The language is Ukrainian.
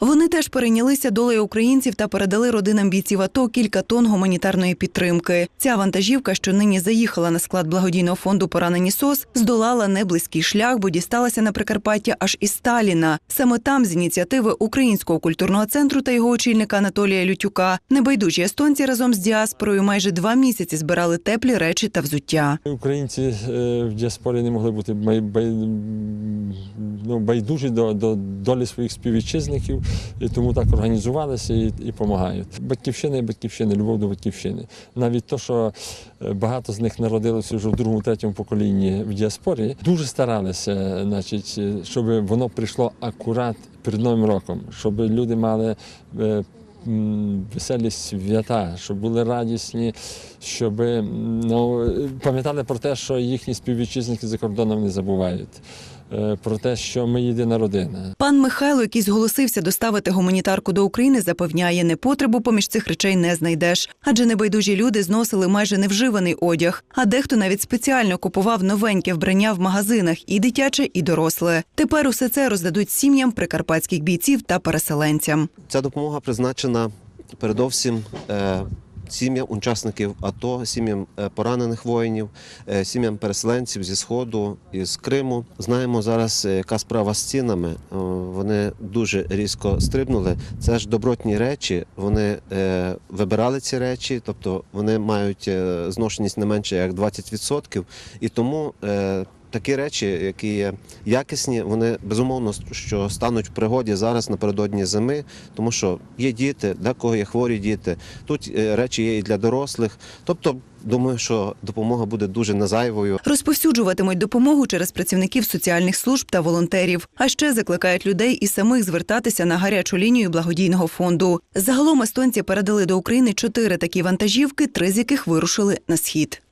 Вони теж перейнялися долею українців та передали родинам бійців АТО кілька тонн гуманітарної підтримки. Ця вантажівка, що нині заїхала на склад благодійного фонду Поранені СОС, здолала неблизький шлях, бо дісталася на Прикарпаття аж із Сталіна. Саме там, з ініціативи Українського культурного центру та його очільника Анатолія Лютюка, небайдужі естонці разом з діаспорою майже два місяці збирали теплі речі та взуття. Українці е, в діаспорі не могли бути ну, байдужі до, до долі своїх співвітчизників, і тому так організувалися і, і допомагають. Батьківщина і батьківщина, любов до батьківщини. Навіть то, що е, багато з них народилося вже в другому, третьому поколінні в діаспорі, дуже старалися, значить, щоб воно прийшло акурат перед Новим роком, щоб люди мали. е, Веселі свята, щоб були радісні, щоб ну, пам'ятали про те, що їхні співвітчизники за кордоном не забувають, про те, що ми єдина родина. Пан Михайло, який зголосився доставити гуманітарку до України, запевняє, непотребу поміж цих речей не знайдеш. Адже небайдужі люди зносили майже невживаний одяг, а дехто навіть спеціально купував новеньке вбрання в магазинах і дитяче, і доросле. Тепер усе це роздадуть сім'ям прикарпатських бійців та переселенцям. Ця допомога призначена передовсім е, сім'ям учасників АТО, сім'ям е, поранених воїнів, е, сім'ям переселенців зі Сходу і з Криму. Знаємо зараз, е, яка справа з цінами. Вони дуже різко стрибнули. Це ж добротні речі. Вони вибирали ці речі, тобто вони мають зношеність не менше як 20%. І тому такі речі, які є якісні, вони безумовно що стануть в пригоді зараз напередодні зими, тому що є діти, для кого є хворі діти. Тут е, речі є і для дорослих. Тобто, думаю, що допомога буде дуже незайвою. Розповсюджуватимуть допомогу через працівників соціальних служб та волонтерів. А ще закликають людей і самих звертатися на гарячу лінію благодійного фонду. Загалом естонці передали до України чотири такі вантажівки, три з яких вирушили на схід.